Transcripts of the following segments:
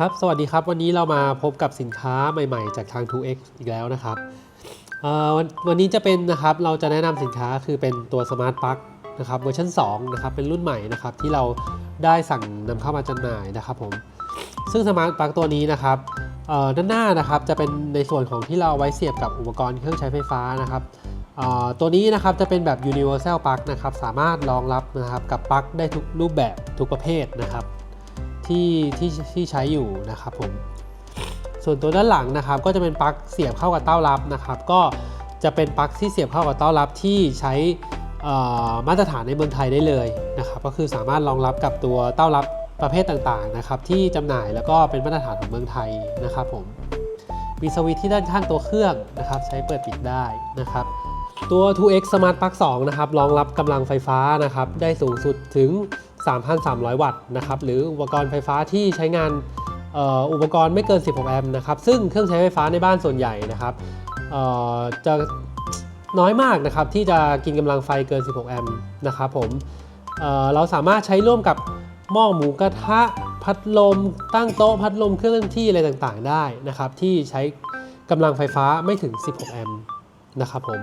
ครับ สวัสดีครับ วันนี้เรามาพบกับสินค้าใหม่ๆ จากทาง 2x อีกแล้วนะครับวันวันนี้จะเป็นนะครับ เราจะแนะนำสินค้าคือเป็นตัว Smart Plug นะครับเวอร์ชัน2นะครับ เป็นรุ่นใหม่นะครับ ที่เราได้สั่งนำเข้ามาจำหน่ายนะครับผม ซึ่ง Smart Plug ตัวนี้นะครับด้านหน้านะครับ จะเป็นในส่วนของที่เราเอาไว้เสียบกับอุปกรณ์เครื่องใช้ไฟฟ้านะครับตัวนี้นะครับจะเป็นแบบ Universal Plug นะครับ สามารถรองรับนะครับกับปลั๊กได้ทุกรูปแบบทุกประเภทนะครับ ที่ที่ที่ใช้อยู่นะครับผมส่วนตัวด้านหลังนะครับก็จะเป็นปลั๊กเสียบเข้ากับเต้ารับนะครับ ก็จะเป็นปลั๊กที่เสียบเข้ากับเต้ารับที่ใช้มาตรฐานในเมืองไทยได้เลยนะครับ ก็คือสามารถรองรับกับตัวเต้ารับประเภทต่างๆนะครับ ที่จำหน่ายแล้วก็เป็นมาตรฐานของเมืองไทยนะครับผมมีสวิตช์ที่ด้านข้างตัวเครื่องนะครับ ใช้เปิดปิดได้นะครับ ตัว 2x Smart Plug 2 นะครับรองรับกำลังไฟฟ้านะครับ ได้สูงสุดถึง 3,300 วัตต์นะครับหรืออุปกรณ์ไฟฟ้าที่ใช้งานอ,อ,อุปกรณ์ไม่เกิน 16 แอมป์นะครับซึ่งเครื่องใช้ไฟฟ้าในบ้านส่วนใหญ่นะครับจะน้อยมากนะครับที่จะกินกำลังไฟเกิน 16 แอมป์นะครับผมเเราสามารถใช้ร่วมกับหม้อหมูกระทะพัดลม ตั้งโต๊ะพัดลมเครื่องเล่นที่อะไรต่างๆได้นะครับที่ใช้กำลังไฟฟ้าไม่ถึง 16 แอมป์นะครับผม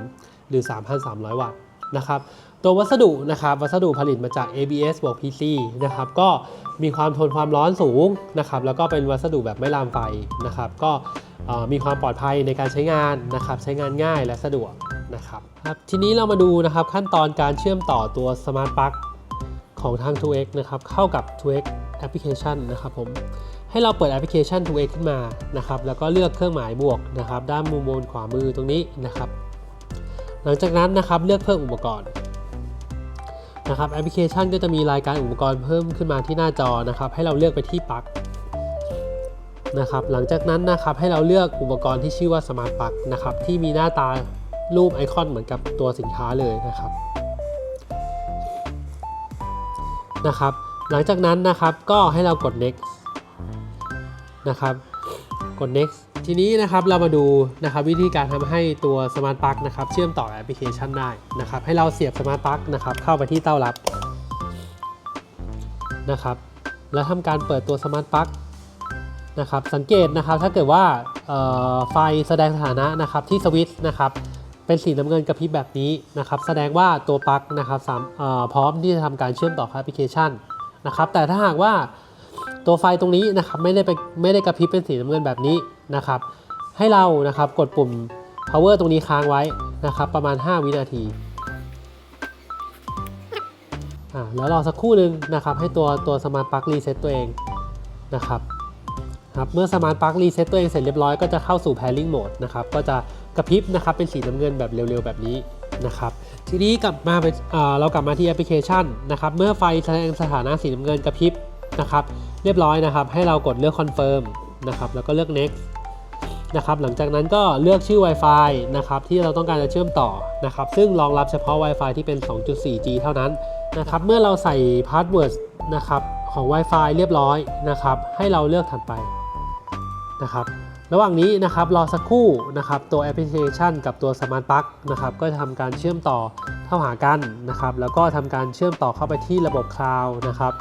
หรือ 3,300 วัตต์นะครับ ตัววัสดุนะครับวัสดุผลิตมาจาก ABS บวก PC นะครับก็มีความทนความร้อนสูงนะครับแล้วก็เป็นวัสดุแบบไม่ลามไฟนะครับก็มีความปลอดภัยในการใช้งานนะครับใช้งานง่ายและสะดวกนะครับครับทีนี้เรามาดูนะครับขั้นตอนการเชื่อมต่อตัว Smart Plug ของทาง 2x นะครับเข้ากับ 2x Application นะครับผมให้เราเปิดแอปพลิเคชัน 2x ขึ้นมานะครับแล้วก็เลือกเครื่องหมายบวกนะครับด้านมุมบนขวามือตรงนี้นะครับหลังจากนั้นนะครับเลือกเพิ่มอุปกรณ์ นะครับแอปพลิเคชันก็จะมีรายการอุปกรณ์เพิ่มขึ้นมาที่หน้าจอนะครับ ให้เราเลือกไปที่ปลั๊กนะครับหลังจากนั้นนะครับให้เราเลือกอุปกรณ์ที่ชื่อว่า Smart Plug นะครับที่มีหน้าตารูปไอคอนเหมือนกับตัวสินค้าเลยนะครับนะครับหลังจากนั้นนะครับก็ให้เรากด next นะครับกด next ทีนี้นะครับเรามาดูนะครับวิธีการทำให้ตัว Smart Plug นะครับเชื่อมต่อแอปพลิเคชันได้นะครับให้เราเสียบ Smart Plug นะครับเข้าไปที่เต้ารับนะครับแล้วทำการเปิดตัว Smart Plug นะครับสังเกตนะครับถ้าเกิดว่าไฟแสดงสถานะนะครับที่สวิตช์นะครับเป็นสีน้ำเงินกระพริบแบบนี้นะครับแสดงว่าตัวปลั๊กนะครับพร้อมที่จะทำการเชื่อมต่อแอปพลิเคชันนะครับแต่ถ้าหากว่าตัวไฟตรงนี้นะครับไม่ได้ไปไม่ได้กระพริบเป็นสีน้ำเงินแบบนี้ นะครับ ให้เรานะครับกดปุ่ม power ตรงนี้ค้างไว้นะครับ ประมาณ 5 วินาทีอ่าแล้วรอสักครู่หนึ่งนะครับ ให้ตัวตัวสมาร์ทปลั๊กรีเซ็ตตัวเองนะครับครับเมื่อสมาร์ทปลั๊กรีเซ็ตตัวเองเสร็จเรียบร้อยก็จะเข้าสู่ pairing mode นะครับก็จะกระพริบนะครับเป็นสีน้ำเงินแบบเร็วๆ แบบนี้นะครับทีนี้กลับมาไปอ่าเรากลับมาที่แอปพลิเคชันนะครับเมื่อไฟแสดงสถานะสีน้ำเงินกระพริบนะครับเรียบร้อยนะครับ ให้เรากดเลือก confirm นะครับแล้วก็เลือก next นะครับหลังจากนั้นก็เลือกชื่อ Wi-Fi นะครับที่เราต้องการจะเชื่อมต่อนะครับซึ่งรองรับเฉพาะ Wi-Fi ที่เป็น 2.4G เท่านั้นนะครับเมื่อเราใส่พาสเวิร์ดนะครับของ Wi-Fi เรียบร้อยนะครับให้เราเลือกถัดไปนะครับระหว่างนี้นะครับรอสักครู่นะครับตัวแอปพลิเคชันกับตัว Smart Plug นะครับก็จะทำการเชื่อมต่อเข้าหากันนะครับแล้วก็ทำการเชื่อมต่อเข้าไปที่ระบบคลาวด์นะครับ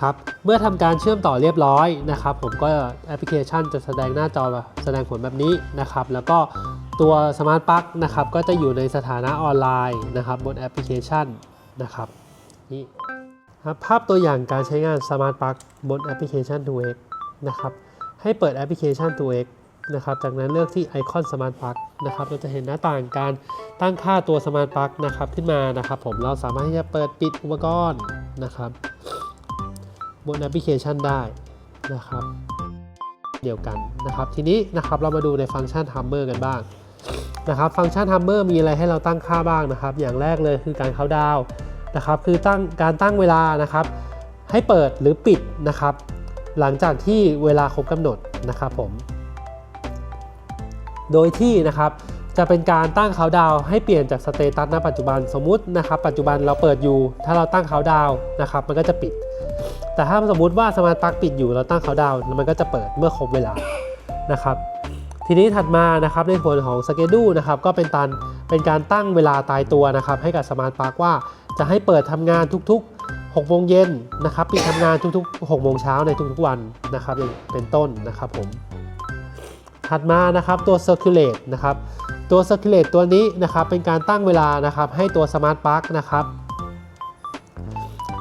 ครับเมื่อทำการเชื่อมต่อเรียบร้อยนะครับ ผมก็แอปพลิเคชันจะแสดงหน้าจอแสดงผลแบบนี้นะครับ แล้วก็ตัว Smart Plug นะครับก็จะอยู่ในสถานะออนไลน์นะครับบนแอปพลิเคชันนะครับนี่ครับภาพตัวอย่างการใช้งาน Smart Plug บนแอปพลิเคชัน 2x นะครับให้เปิดแอปพลิเคชัน 2x นะครับจากนั้นเลือกที่ไอคอน Smart Plug นะครับเราจะเห็นหน้าต่างการตั้งค่าตัว Smart Plug นะครับขึ้นมานะครับ ผมเราสามารถที่จะเปิดปิดอุปกรณ์นะครับ บนแอปพลิเคชันได้นะครับ เดียวกันนะครับ ทีนี้นะครับเรามาดูในฟังก์ชัน Hammer กันบ้างนะครับฟังก์ชัน Hammer มีอะไรให้เราตั้งค่าบ้างนะครับ อย่างแรกเลยคือการเข้าดาวนะครับคือตั้งการตั้งเวลานะครับ ให้เปิดหรือปิดนะครับ หลังจากที่เวลาครบกำหนดนะครับผม โดยที่นะครับจะเป็นการตั้งเขาดาวให้เปลี่ยนจากสเตตัสณปัจจุบันสมมุตินะครับ ปัจจุบันเราเปิดอยู่ ถ้าเราตั้งเขาดาวนะครับ มันก็จะปิด แต่ถ้าสมมุติว่าสมาร์ทปลั๊กปิดอยู่เราตั้งเขาดาวน์มันก็จะเปิดเมื่อครบเวลานะครับ ทีนี้ถัดมานะครับในส่วนของสเกดูนะครับก็เป็นตันเป็นการตั้งเวลาตายตัวนะครับให้กับสมาร์ทปลั๊กว่าจะให้เปิดทำงานทุกๆ6โมงเย็นนะครับปิดทำงานทุกๆ6โมงเช้าในทุกๆวันนะครับเป็นต้นนะครับผมถัดมานะครับตัว circulate นะครับตัว circulate ตัวนี้นะครับเป็นการตั้งเวลานะครับให้ตัว smart plug นะครับ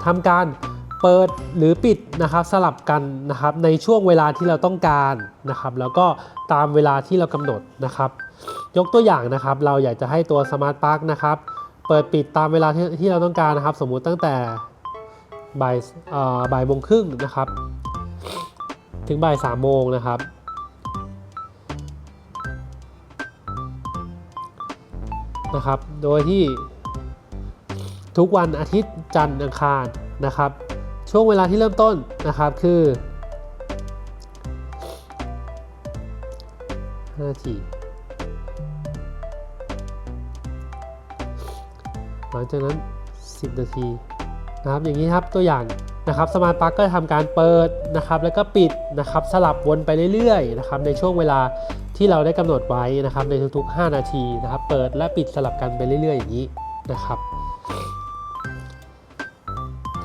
ทำการ เปิดหรือปิดนะครับสลับกันนะครับในช่วงเวลาที่เราต้องการนะครับ แล้วก็ตามเวลาที่เรากำหนดนะครับ ยกตัวอย่างนะครับ เราอยากจะให้ตัว smart plug นะครับเปิดปิดตามเวลาที่ที่เราต้องการนะครับ สมมุติตั้งแต่บ่ายเอ่อบ่ายโมงครึ่งนะครับ ถึงบ่ายสามโมงนะครับนะครับ โดยที่ทุกวันอาทิตย์จันทร์อังคารนะครับ ช่วงเวลาที่เริ่มต้นนะครับคือ5นาทีหลังจากนั้น 10 นาทีนะครับอย่างนี้ครับตัวอย่างนะครับสมาร์ทปลั๊กก็จะทำการเปิดนะครับแล้วก็ปิดนะครับสลับวนไปเรื่อยๆนะครับในช่วงเวลาที่เราได้กำหนดไว้นะครับในทุกๆ 5 นาทีนะครับเปิดและปิดสลับกันไปเรื่อยๆอย่างนี้นะครับ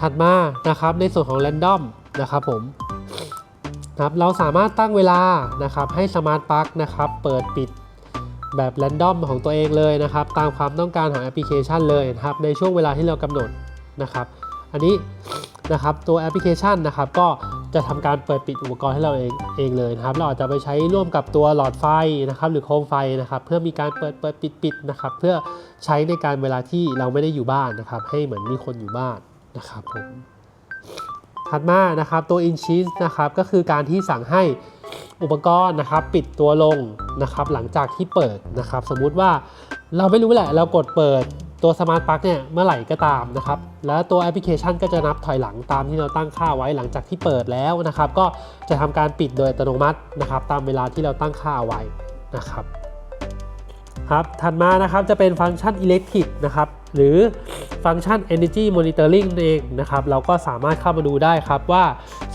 ถัดมานะครับในส่วนของ Random นะครับผมนะครับเราสามารถตั้งเวลานะครับให้สมาร์ทปลั๊กนะครับเปิดปิดแบบ Random ของตัวเองเลยนะครับ ตามความต้องการของแอปพลิเคชันเลยนะครับ ในช่วงเวลาที่เรากำหนดนะครับ อันนี้นะครับตัวแอปพลิเคชันนะครับ ก็จะทำการเปิดปิดอุปกรณ์ให้เราเองเองเลยนะครับ เราอาจจะไปใช้ร่วมกับตัวหลอดไฟนะครับ หรือโคมไฟนะครับ เพื่อมีการเปิดเปิดปิดปิดนะครับ เพื่อใช้ในการเวลาที่เราไม่ได้อยู่บ้านนะครับ ให้เหมือนมีคนอยู่บ้าน นะครับผมถัดมานะครับตัว in sheet นะครับก็คือการที่สั่งให้อุปกรณ์นะครับปิดตัวลงนะครับหลังจากที่เปิดนะครับสมมุติว่าเราไม่รู้แหละเรากดเปิดตัวสมาร์ทปลั๊กเนี่ยเมื่อไหร่ก็ตามนะครับแล้วตัวแอปพลิเคชันก็จะนับถอยหลังตามที่เราตั้งค่าไว้หลังจากที่เปิดแล้วนะครับก็จะทำการปิดโดยอัตโนมัตินะครับตามเวลาที่เราตั้งค่าเอาไว้นะครับ ครับถัดมานะครับจะเป็นฟังก์ชัน Electric นะครับหรือฟังก์ชัน Energy Monitoring เองนะครับเราก็สามารถเข้ามาดูได้ครับว่า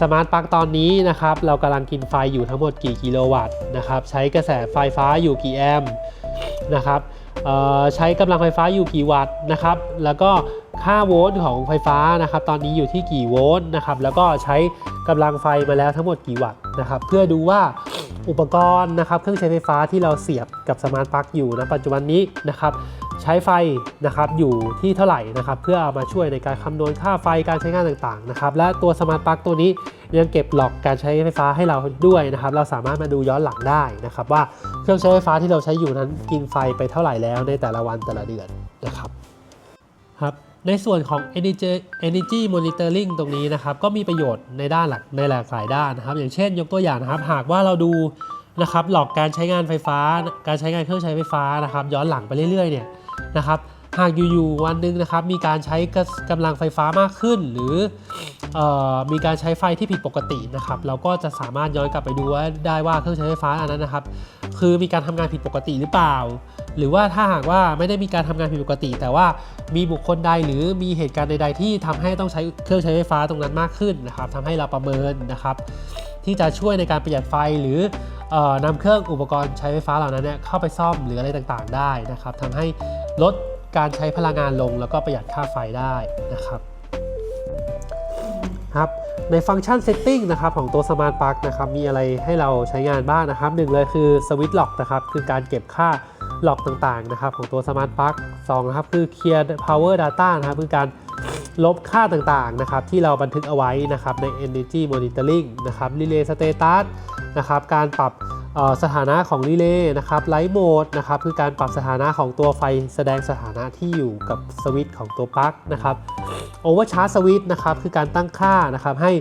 สมาร์ทปลั๊กตอนนี้นะครับเรากำลังกินไฟอยู่ทั้งหมดกี่กิโลวัตต์นะครับใช้กระแสไฟฟ้าอยู่กี่แอมป์นะครับใช้กำลังไฟฟ้าอยู่กี่วัตต์นะครับแล้วก็ค่าโวลต์ของไฟฟ้านะครับตอนนี้อยู่ที่กี่โวลต์นะครับแล้วก็ใช้กำลังไฟมาแล้วทั้งหมดกี่วัตต์นะครับเพื่อดูว่า อุปกรณ์นะครับ เครื่องใช้ไฟฟ้าที่เราเสียบกับสมาร์ทปลั๊กอยู่นะปัจจุบันนี้นะครับใช้ไฟนะครับอยู่ที่เท่าไหร่นะครับเพื่อเอามาช่วยในการคำนวณค่าไฟการใช้งานต่างๆนะครับและตัวสมาร์ทปลั๊กตัวนี้ยังเก็บหลอกการใช้ไฟฟ้าให้เราด้วยนะครับ เราสามารถมาดูย้อนหลังได้นะครับ ว่าเครื่องใช้ไฟฟ้าที่เราใช้อยู่นั้นกินไฟไปเท่าไหร่แล้วในแต่ละวันแต่ละเดือนนะครับครับ ในส่วนของ energy energy monitoring ตรงนี้นะครับ ก็มีประโยชน์ในด้านหลักในหลากหลายด้านนะครับ อย่างเช่น ยกตัวอย่างนะครับ หากว่าเราดูนะครับหลอกการใช้งานไฟฟ้า การใช้งานเครื่องใช้ไฟฟ้านะครับ ย้อนหลังไปเรื่อยๆเนี่ยนะครับหากอยู่ๆวันหนึ่งนะครับมีการใช้กำลังไฟฟ้ามากขึ้น หรือออมีการใช้ไฟที่ผิดปกตินะครับเราก็จะสามารถย้อนกลับไปดูว่าได้ว่าเครื่องใช้ไฟฟ้าอันนั้นนะครับ คือมีการทำงานผิดปกติหรือเปล่า หรือว่าถ้าหากว่าไม่ได้มีการทำงานผิดปกติ แต่ว่ามีบุคคลใดหรือมีเหตุการณ์ใด ๆ ที่ทำให้ต้องใช้เครื่องใช้ไฟฟ้าตรงนั้นมากขึ้นนะครับทำให้เราประเมินนะครับ ที่จะช่วยในการประหยัดไฟหรือออนำเครื่องอุปกรณ์ใช้ไฟฟ้าเหล่านั้นเนี่ยเข้าไปซ่อมหรืออะไรต่างๆ ได้นะครับทำให้ลดการใช้พลังงานลงแล้วก็ประหยัดค่าไฟได้นะครับครับในฟังก์ชัน Setting นะครับของตัว Smart Plug นะครับมีอะไรให้เราใช้งานบ้างนะครับหนึ่งเลยคือ Switch Lock นะครับคือการเก็บค่า หลอกต่างๆนะครับของตัว Smart Plug สองนะครับคือ Clear Power Data นะครับคือการลบค่าต่างๆนะครับที่เราบันทึกเอาไว้นะครับใน Energy Monitoring นะครับ Relay Status นะครับการปรับสถานะของรีเลย์นะครับไลท์โหมดนะครับคือการปรับสถานะของตัวไฟแสดงสถานะที่อยู่กับสวิตช์ของตัวปลั๊กนะครับโอเวอร์ชาร์จสวิตช์นะครับคือการตั้งค่านะครับให้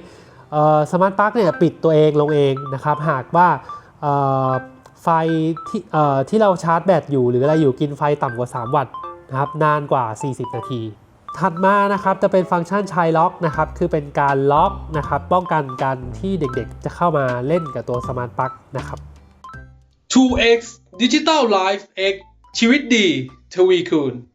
สมาร์ทปลั๊กเนี่ยปิดตัวเองลงเองนะครับหากว่า ไฟที่เอ่อที่เราชาร์จแบตอยู่หรืออะไรอยู่กินไฟต่ำกว่า 3 วัตต์นะครับนานกว่า 40 นาที ถัดมานะครับจะเป็นฟังก์ชันชายล็อกนะครับคือเป็นการล็อกนะครับป้องกันการที่เด็กๆ จะเข้ามาเล่นกับตัวสมาร์ทปลั๊กนะครับ 2x Digital Life X ชีวิตดี ทวีคูณ